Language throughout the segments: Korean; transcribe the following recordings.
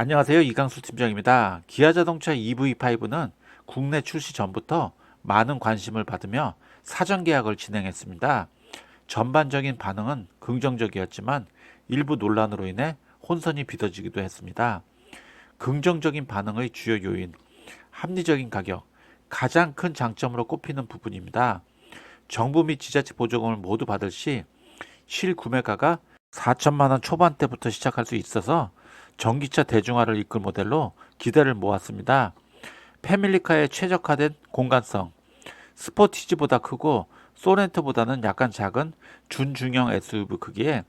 안녕하세요. 이강수 팀장입니다. 기아 자동차 EV5는 국내 출시 전부터 많은 관심을 받으며 사전 계약을 진행했습니다. 전반적인 반응은 긍정적이었지만 일부 논란으로 인해 혼선이 빚어지기도 했습니다. 긍정적인 반응의 주요 요인, 합리적인 가격, 가장 큰 장점으로 꼽히는 부분입니다. 정부 및 지자체 보조금을 모두 받을 시 실구매가가 4천만 원 초반대부터 시작할 수 있어서 전기차 대중화를 이끌 모델로 기대를 모았습니다. 패밀리카에 최적화된 공간성, 스포티지보다 크고 소렌토보다는 약간 작은 준중형 SUV 크기에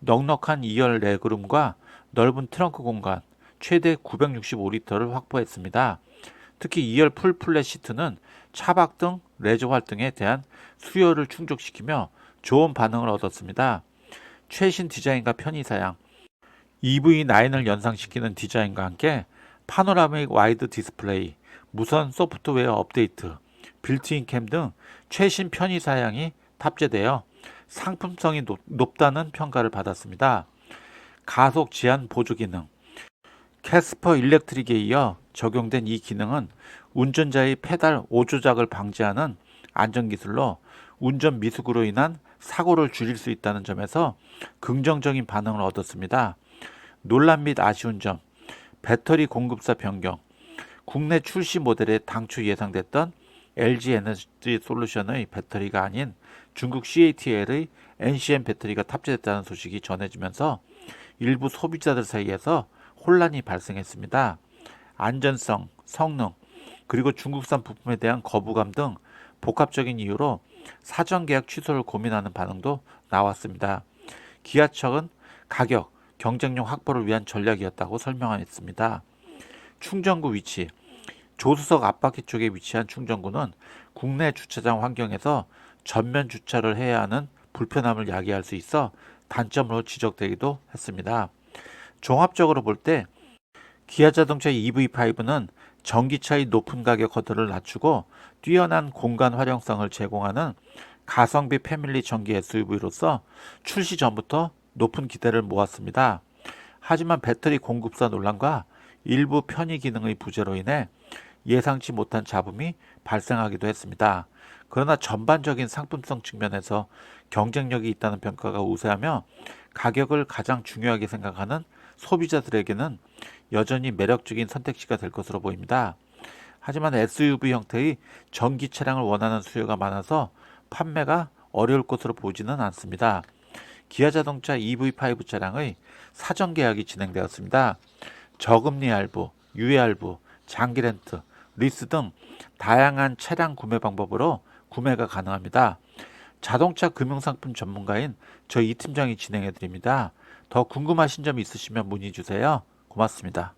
넉넉한 2열 레그룸과 넓은 트렁크 공간, 최대 965리터를 확보했습니다. 특히 2열 풀 플랫 시트는 차박 등 레저 활동에 대한 수요를 충족시키며 좋은 반응을 얻었습니다. 최신 디자인과 편의사양, EV9을 연상시키는 디자인과 함께 파노라믹 와이드 디스플레이, 무선 소프트웨어 업데이트, 빌트인 캠 등 최신 편의 사양이 탑재되어 상품성이 높, 높다는 평가를 받았습니다. 가속 지연 보조 기능 캐스퍼 일렉트릭에 이어 적용된 이 기능은 운전자의 페달 오조작을 방지하는 안전 기술로 운전 미숙으로 인한 사고를 줄일 수 있다는 점에서 긍정적인 반응을 얻었습니다. 논란 및 아쉬운 점, 배터리 공급사 변경, 국내 출시 모델에 당초 예상됐던 LG 에너지 솔루션의 배터리가 아닌 중국 CATL의 NCM 배터리가 탑재됐다는 소식이 전해지면서 일부 소비자들 사이에서 혼란이 발생했습니다. 안전성, 성능, 그리고 중국산 부품에 대한 거부감 등 복합적인 이유로 사전 계약 취소를 고민하는 반응도 나왔습니다. 기아청은 가격, 경쟁력 확보를 위한 전략이었다고 설명했습니다. 충전구 위치 조수석 앞바퀴 쪽에 위치한 충전구는 국내 주차장 환경에서 전면 주차를 해야 하는 불편함을 야기할 수 있어 단점으로 지적되기도 했습니다. 종합적으로 볼 때 기아 자동차 EV5는 전기차의 높은 가격 허들을 낮추고 뛰어난 공간 활용성을 제공하는 가성비 패밀리 전기 SUV로서 출시 전부터 높은 기대를 모았습니다. 하지만 배터리 공급사 논란과 일부 편의 기능의 부재로 인해 예상치 못한 잡음이 발생하기도 했습니다. 그러나 전반적인 상품성 측면에서 경쟁력이 있다는 평가가 우세하며 가격을 가장 중요하게 생각하는 소비자들에게는 여전히 매력적인 선택지가 될 것으로 보입니다. 하지만 SUV 형태의 전기 차량을 원하는 수요가 많아서 판매가 어려울 것으로 보지는 않습니다. 기아 자동차 EV5 차량의 사전 계약이 진행되었습니다. 저금리 할부, 유예 할부, 장기 렌트, 리스 등 다양한 차량 구매 방법으로 구매가 가능합니다. 자동차 금융상품 전문가인 저희 이 팀장이 진행해 드립니다. 더 궁금하신 점 있으시면 문의 주세요. 고맙습니다.